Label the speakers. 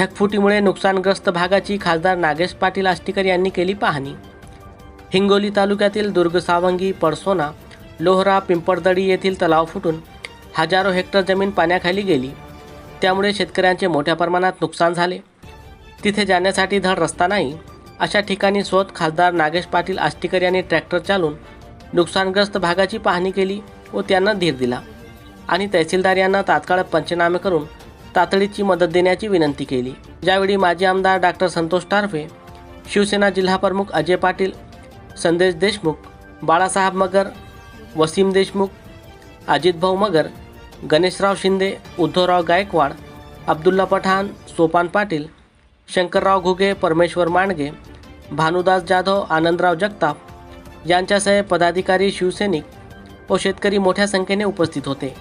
Speaker 1: ढगफुटीमुळे नुकसानग्रस्त भागाची खासदार नागेश पाटील आष्टीकर यांनी केली पाहणी. हिंगोली तालुक्यातील दुर्ग सावंगी पडसोना लोहरा पिंपळदडी येथील तलाव फुटून हजारो हेक्टर जमीन पाण्याखाली गेली. त्यामुळे शेतकऱ्यांचे मोठ्या प्रमाणात नुकसान झाले. तिथे जाण्यासाठी धड रस्ता नाही अशा ठिकाणी स्वत खासदार नागेश पाटील आष्टीकर यांनी ट्रॅक्टर चालून नुकसानग्रस्त भागाची पाहणी केली व त्यांना धीर दिला. आणि तहसीलदार यांना तात्काळ पंचनामे करून तातडीची मदत देण्याची विनंती केली. ज्यावेळी माजी आमदार डॉक्टर संतोष टारफे शिवसेना जिल्हाप्रमुख अजय पाटील संदेश देशमुख बाळासाहेब मगर वसीम देशमुख अजितभाऊ मगर गणेशराव शिंदे उद्धवराव गायकवाड अब्दुल्ला पठाण सोपान पाटील शंकरराव घुगे परमेश्वर मांडगे भानुदास जाधव आनंदराव जगताप यांच्यासह पदाधिकारी शिवसैनिक व शेतकरी मोठ्या संख्येने उपस्थित होते.